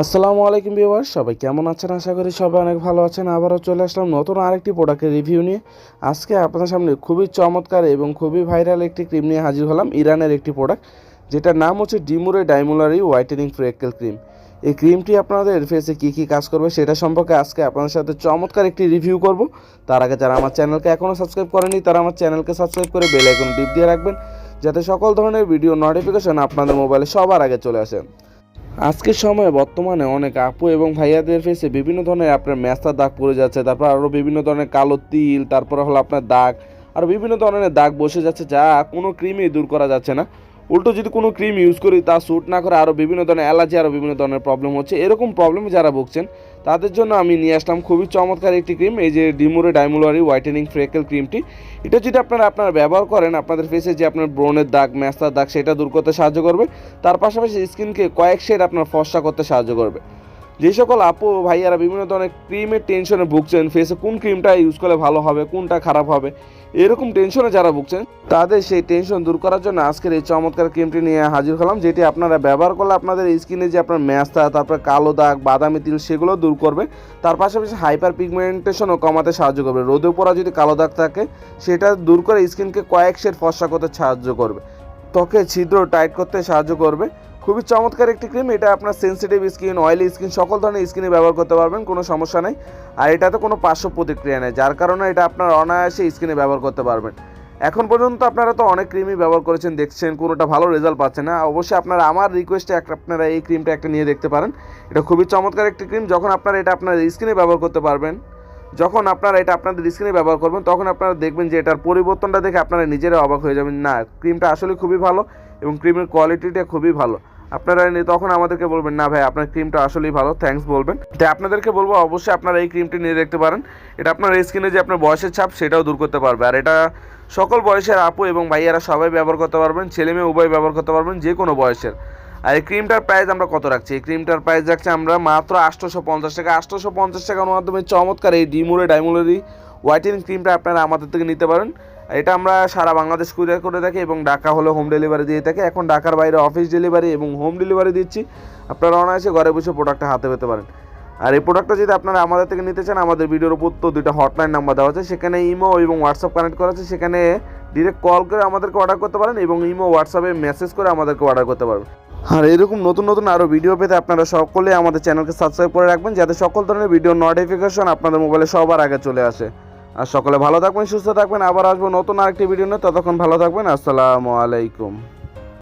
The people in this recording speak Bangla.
আসসালামু আলাইকুম ভিউয়ার সবাই কেমন আছেন? আশা করি সবাই অনেক ভালো আছেন। আবারও চলে আসলাম নতুন আরেকটি প্রোডাক্টের রিভিউ নিয়ে। আজকে আপনাদের সামনে খুবই চমৎকার এবং খুবই ভাইরাল একটি ক্রিম নিয়ে হাজির হলাম, ইরানের একটি প্রোডাক্ট, যেটার নাম হচ্ছে ডিমুরে ডাইমুলারি হোয়াইটেনিং ফ্রেকেল ক্রিম। এই ক্রিমটি আপনাদের ফেসে কী কী কাজ করবে সেটা সম্পর্কে আজকে আপনাদের সাথে চমৎকার একটি রিভিউ করব। তার আগে যারা আমার চ্যানেলকে এখনও সাবস্ক্রাইব করেনি তারা আমার চ্যানেলকে সাবস্ক্রাইব করে বেল আইকন টিপ দিয়ে রাখবেন, যাতে সকল ধরনের ভিডিও নোটিফিকেশন আপনাদের মোবাইলে সবার আগে চলে আসে। আজকের সময়ে বর্তমানে অনেক আপু এবং ভাইয়াদের ফেসে বিভিন্ন ধরনের আপনার ম্যাস্তার দাগ পড়ে যাচ্ছে, তারপর আরও বিভিন্ন ধরনের কালো তিল, তারপর হলো আপনার দাগ, আর বিভিন্ন ধরনের দাগ বসে যাচ্ছে যা কোনো ক্রিমেই দূর করা যাচ্ছে না। উল্টো যদি কোনো ক্রিম ইউজ করি, তা শ্যুট না করে আরও বিভিন্ন ধরনের অ্যালার্জি আরও বিভিন্ন ধরনের প্রবলেম হচ্ছে। এরকম প্রবলেমে যারা ভুগছেন, তাদের জন্য আমি নিয়ে আসলাম খুবই চমৎকার একটি ক্রিম এই যে ডিমোরে ডাইমুলারি হোয়াইটেনিং ফ্রেকেল ক্রিমটি এটা যদি আপনারা আপনারা ব্যবহার করেন, আপনাদের ফেসে যে আপনার ব্রণের দাগ ম্যাস্তার দাগ, সেটা দূর করতে সাহায্য করবে। তার পাশাপাশি স্কিনকে কয়েক শেড আপনার ফর্সা করতে সাহায্য করবে। যে সকল আপু ভাইয়ারা বিভিন্ন ধরনের ক্রিমের টেনশনে ভুগছেন ফেসে কোন ক্রিমটা ইউজ করলে ভালো হবে, কোনটা খারাপ হবে, এরকম টেনশনে যারা ভুগছেন, তাদের সেই টেনশন দূর করার জন্য আজকের এই চমৎকার ক্রিমটি নিয়ে হাজির হলাম, যেটি আপনারা ব্যবহার করলে আপনাদের স্কিনে যে আপনার ম্যাস্তা, তারপর কালো দাগ, বাদামি তিল, সেগুলো দূর করবে। তার পাশাপাশি হাইপার পিগমেন্টেশনও কমাতে সাহায্য করবে। রোদে পড়া যদি কালো দাগ থাকে, সেটা দূর করে স্কিনকে কয়েক শেড ফর্সা করতে সাহায্য করবে। ত্বকে ছিদ্র টাইট করতে সাহায্য করবে। খুবই চমৎকার একটি ক্রিম এটা আপনার সেন্সিটিভ স্কিন অয়েলি স্কিন সকল ধরনের স্কিনে ব্যবহার করতে পারবেন, কোনো সমস্যা নেই। আর এটাতে কোনো পার্শ্ব প্রতিক্রিয়া নেই, যার কারণে এটা আপনার অনায়াসে স্কিনে ব্যবহার করতে পারবেন। এখন পর্যন্ত আপনারা তো অনেক ক্রিমই ব্যবহার করেছেন, দেখছেন, কোনোটা ভালো রেজাল্ট পাচ্ছেন না। অবশ্যই আপনারা আমার রিকোয়েস্টে একটা আপনারা এই ক্রিমটা একটা নিয়ে দেখতে পারেন। এটা খুবই চমৎকার একটি ক্রিম যখন আপনারা এটা আপনার স্কিনে ব্যবহার করতে পারবেন, যখন আপনারা এটা আপনাদের স্কিনে ব্যবহার করবেন, তখন আপনারা দেখবেন যে এটার পরিবর্তনটা দেখে আপনারা নিজেরা অবাক হয়ে যাবেন, না ক্রিমটা আসলে খুবই ভালো এবং ক্রিমের কোয়ালিটিটা খুবই ভালো। আপনারা তখন আমাদেরকে বলবেন, না ভাই, আপনার ক্রিমটা আসলেই ভালো থ্যাঙ্কস বলবেন। তাই আপনাদেরকে বলব, অবশ্যই আপনারা এই ক্রিমটি নিয়ে দেখতে পারেন। এটা আপনার স্কিনে যে আপনার বয়সের ছাপ, সেটাও দূর করতে পারবে। আর এটা সকল বয়সের আপু এবং ভাইয়ারা সবাই ব্যবহার করতে পারবেন, ছেলে মেয়ে উভয় ব্যবহার করতে পারবেন, যে কোনো বয়সের। আর এই ক্রিমটার প্রাইস আমরা কত রাখছি? এই ক্রিমটার প্রাইস রাখছি আমরা মাত্র আটশোশো পঞ্চাশ টাকা। আটশোশো পঞ্চাশ টাকার মাধ্যমে চমৎকার এই ডিমুরে ডাইমুলারি হোয়াইটেনিং ক্রিমটা আপনারা আমাদের থেকে নিতে পারেন। এটা আমরা সারা বাংলাদেশ কুরিয়ার করে থাকি এবং ঢাকা হলে হোম ডেলিভারি দিয়ে থাকি। এখন ঢাকার বাইরে অফিস ডেলিভারি এবং হোম ডেলিভারি দিচ্ছি। আপনারা অনায়াসে ঘরে বসে প্রোডাক্টটা হাতে পেতে পারেন। আর এই প্রোডাক্টটা যদি আপনারা আমাদের থেকে নিতে চান, আমাদের ভিডিওর উপর তো দুইটা হটলাইন নাম্বার দেওয়া আছে। সেখানে ইমো এবং হোয়াটসঅ্যাপ কানেক্ট করা আছে। সেখানে ডিরেক্ট কল করে আমাদেরকে অর্ডার করতে পারেন এবং ইমো হোয়াটসঅ্যাপে মেসেজ করে আমাদেরকে অর্ডার করতে পারবেন। আর এরকম নতুন নতুন আরও ভিডিও পেতে আপনারা সকলে আমাদের চ্যানেলকে সাবস্ক্রাইব করে রাখবেন, যাতে সকল ধরনের ভিডিও নোটিফিকেশন আপনাদের মোবাইলে সবার আগে চলে আসে। আর সকলে ভালো থাকবেন, সুস্থ থাকবেন, আবার আসব নতুন আরেকটি ভিডিও নিয়ে। ততক্ষণ ভালো থাকবেন, আসসালামু আলাইকুম।